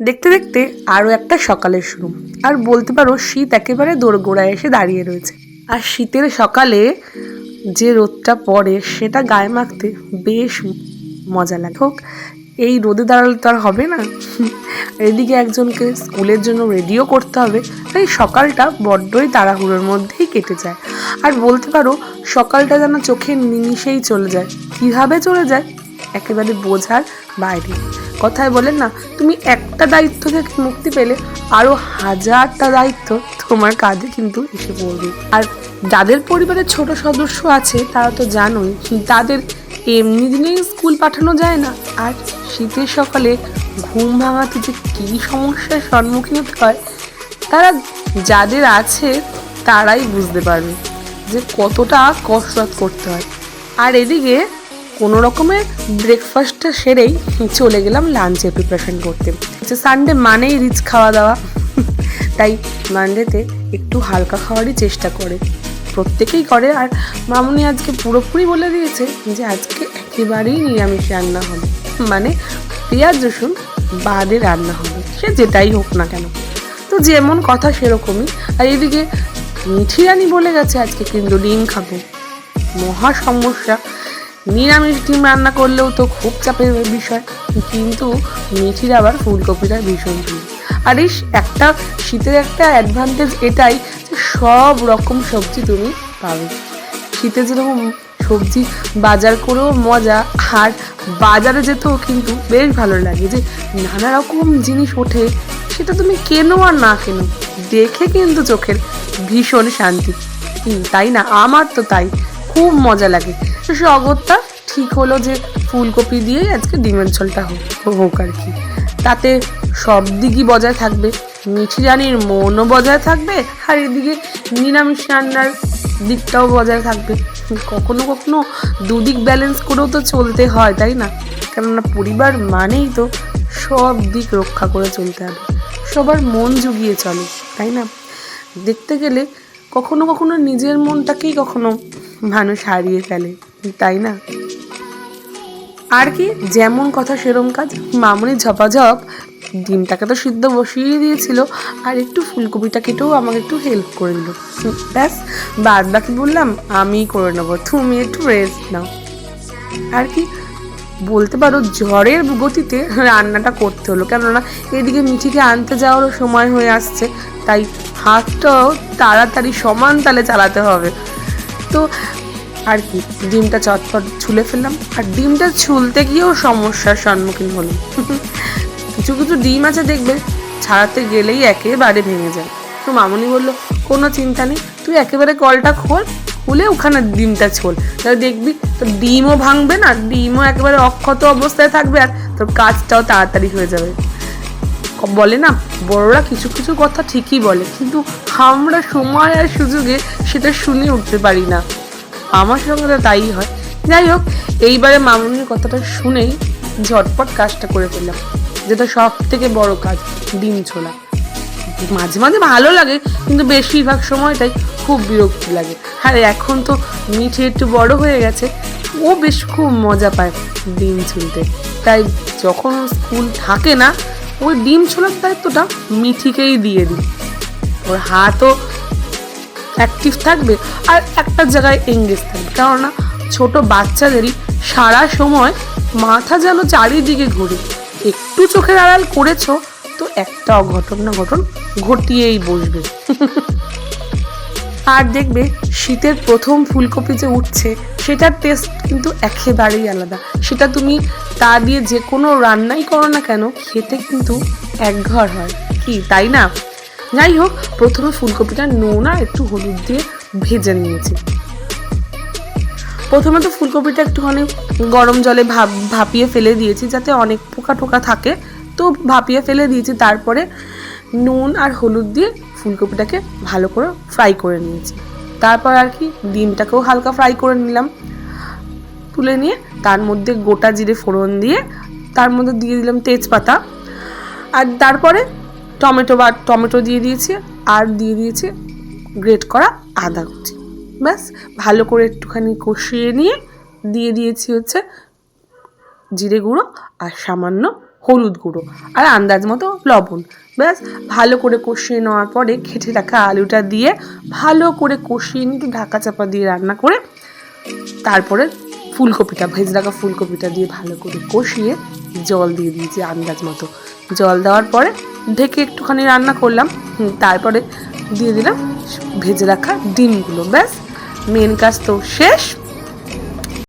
দেখতে দেখতে আরও একটা সকালের শুরু। আর বলতে পারো, শীত একেবারে দোরগোড়ায় এসে দাঁড়িয়ে রয়েছে। আর শীতের সকালে যে রোদটা পড়ে, সেটা গায়ে মাখতে বেশ মজা লাগে। হোক, এই রোদে দাঁড়ালে তো আর হবে না। এদিকে একজনকে স্কুলের জন্য রেডিও করতে হবে, তাই সকালটা বড্ডই তাড়াহুড়োর মধ্যেই কেটে যায়। আর বলতে পারো, সকালটা যেন চোখের নিমিষেই চলে যায়। কীভাবে চলে যায়, একেবারে বোঝার বাইরে কথায় বলেন না, তুমি একটা দায়িত্ব থেকে মুক্তি পেলে আরও হাজারটা দায়িত্ব তোমার কাঁধে কিন্তু এসে পড়বে। আর যাদের পরিবারে ছোট সদস্য আছে, তারা তো জানোই, তাদের এমনি দিনেই স্কুল পাঠানো যায় না। আর শীতের সকালে ঘুম ভাঙাতে যে কী সমস্যার সম্মুখীন হতে হয়, তারা যাদের আছে, তারাই বুঝতে পারবে যে কতটা কসরত করতে হয়। আর এদিকে কোনো রকমের ব্রেকফাস্টটা সেরেই চলে গেলাম লাঞ্চের প্রিপারেশন করতে। সানডে মানেই রিচ খাওয়া দাওয়া। তাই মানডেতে একটু হালকা খাওয়ারই চেষ্টা করে। প্রত্যেকেই করে আর মামুনি আজকে পুরোপুরি বলে দিয়েছে যে আজকে একেবারেই নিরামিষ রান্না হবে। মানে পেঁয়াজ, রসুন বাদে রান্না হবে। সে যেটাই হোক না কেন। তো যেমন কথা সেরকমই। আর এদিকে মিঠি বলে গেছে আজকে কিন্তু ডিম খাব। মহা সমস্যা। নিরামিষ ডিম রান্না করলেও তো খুব চাপের বিষয়, কিন্তু মিঠির আবার ফুলকপিটা ভীষণ প্রিয় আর এই একটা শীতের একটা অ্যাডভান্টেজ এটাই যে সব রকম সবজি তুমি পাবে। শীতে যেরকম সবজি বাজার করেও মজা, আর বাজারে যেতেও কিন্তু বেশ ভালো লাগে যে নানা রকম জিনিস ওঠে, সেটা তুমি কেনো আর না কেনো, দেখে কিন্তু চোখের ভীষণ শান্তি। তাই না? আমার তো তাই, খুব মজা লাগে। সে অগত্যা ঠিক হলো যে ফুলকপি দিয়েই আজকে ডিমের ঝোলটা হোক হোক আর কি। তাতে সব দিকই বজায় থাকবে। মিঠি রানীর মনও বজায় থাকবে আর এদিকে নিরামিষ রান্নার দিকটাও বজায় থাকবে। কখনো কখনো দুদিক ব্যালেন্স করেও তো চলতে হয়, তাই না? কেননা পরিবার মানেই তো সব দিক রক্ষা করে চলতে হবে। সবার মন জুগিয়ে চলে, তাই না? দেখতে গেলে কখনো কখনো নিজের মনটাকেই কখনো মানুষ হারিয়ে ফেলে। তাই না? আর কি, যেমন কথা সেরম কাজ, মামুনি ঝপাঝপ, ডিমটাকে তো সিদ্ধ বসিয়ে দিয়েছিল, আর একটু ফুলকপিটা কেটেও আমাকে একটু হেল্প করে দিল। ব্যাস, বাদ বাকি বললাম, আমিই করে নেব, তুমি একটু রেস্ট নাও। আর কি, বলতে পারো ঝড়ের গতিতে রান্নাটা করতে হলো, কেননা এদিকে মিঠিকে আনতে যাওয়ারও সময় হয়ে আসছে, তাই হাতটাও তাড়াতাড়ি সমান তালে চালাতে হবে। তো আর কি? ডিমটা চটপট ছুলে ফেললাম। আর ডিমটা ছুলতে গিয়েও সমস্যার সম্মুখীন হলাম। কিছু কিছু ডিম আছে দেখবে, ছাড়াতে গেলেই একেবারে ভেঙে যায়। তো মামনি বলল, কোনো চিন্তা নেই, তুই একেবারে কলটা খোল, খুলে ওখানে ডিমটা ছোল। তাহলে দেখবি, তোর ডিমও ভাঙবে না, ডিমও একেবারে অক্ষত অবস্থায় থাকবে আর তোর কাজটাও তাড়াতাড়ি হয়ে যাবে। বলে না, বড়রা কিছু কিছু কথা ঠিকই বলে, কিন্তু আমরা সময় আর সুযোগে সেটা শুনে উঠতে পারি না। আমার সঙ্গে তো তাই হয়। যাই হোক, এইবারে মামুনির কথাটা শুনেই ঝটপট কাজটা করে ফেললাম, যেটা সব থেকে বড় কাজ, ডিম ছোলা। মাঝে মাঝে ভালো লাগে, কিন্তু বেশিরভাগ সময়টাই খুব বিরক্তি লাগে। আর এখন তো মিঠে একটু বড় হয়ে গেছে, ও বেশ খুব মজা পায় ডিম ছুলতে। তাই যখন স্কুল থাকে না, ওই ডিম ছোলার দায়িত্বটা মিঠিকেই দিয়ে দিই। ওর হাতও অ্যাক্টিভ থাকবে আর একটা জায়গায় এঙ্গেজ থাকবে। কেননা ছোট বাচ্চাদেরই সারা সময় মাথা যেন চারিদিকে ঘুরে। একটু চোখের আড়াল করেছ, তো একটা অঘটন না ঘটন ঘটিয়েই বসবে। আর দেখবে শীতের প্রথম ফুলকপি যে উঠছে, সেটার টেস্ট কিন্তু একেবারেই আলাদা। সেটা তুমি তা দিয়ে যে কোনো রান্নাই করো না কেন, খেতে কিন্তু একঘর হয়। কি, তাই না? যাই হোক, প্রথমে ফুলকপিটা নুন আর একটু হলুদ দিয়ে ভেজে নিয়েছি। প্রথমে তো ফুলকপিটা একটুখানি গরম জলে ভাপ, ভাপিয়ে ফেলে দিয়েছি যাতে অনেক পোকা টোকা থাকে। তো ভাপিয়ে ফেলে দিয়েছি, তারপরে নুন আর হলুদ দিয়ে ফুলকপিটাকে ভালো করে ফ্রাই করে নিয়েছি। তারপর আর কি, ডিমটাকেও হালকা ফ্রাই করে নিলাম। তুলে নিয়ে তার মধ্যে গোটা জিরে ফোড়ন দিয়ে, তার মধ্যে দিয়ে দিলাম তেজপাতা। আর তারপরে টমেটো বা টমেটো দিয়ে দিয়েছি, আর দিয়ে দিয়েছি গ্রেট করা আদা কুচি। ব্যাস, ভালো করে একটুখানি কষিয়ে নিয়ে দিয়ে দিয়েছি হচ্ছে জিরে গুঁড়ো আর সামান্য হলুদ গুঁড়ো আর আন্দাজ মতো লবণ। ব্যাস, ভালো করে কষিয়ে নেওয়ার পরে ঘেটে রাখা আলুটা দিয়ে ভালো করে কষিয়ে নিয়ে ঢাকা চাপা দিয়ে রান্না করে তারপরে ফুলকপিটা, ভেজে রাখা ফুলকপিটা দিয়ে ভালো করে কষিয়ে জল দিয়ে দিয়েছি আন্দাজ মতো। জল দেওয়ার পরে ঢেকে একটুখানি রান্না করলাম তারপরে দিয়ে দিলাম ভেজে রাখা ডিমগুলো। ব্যাস মেন কাজ তো শেষ।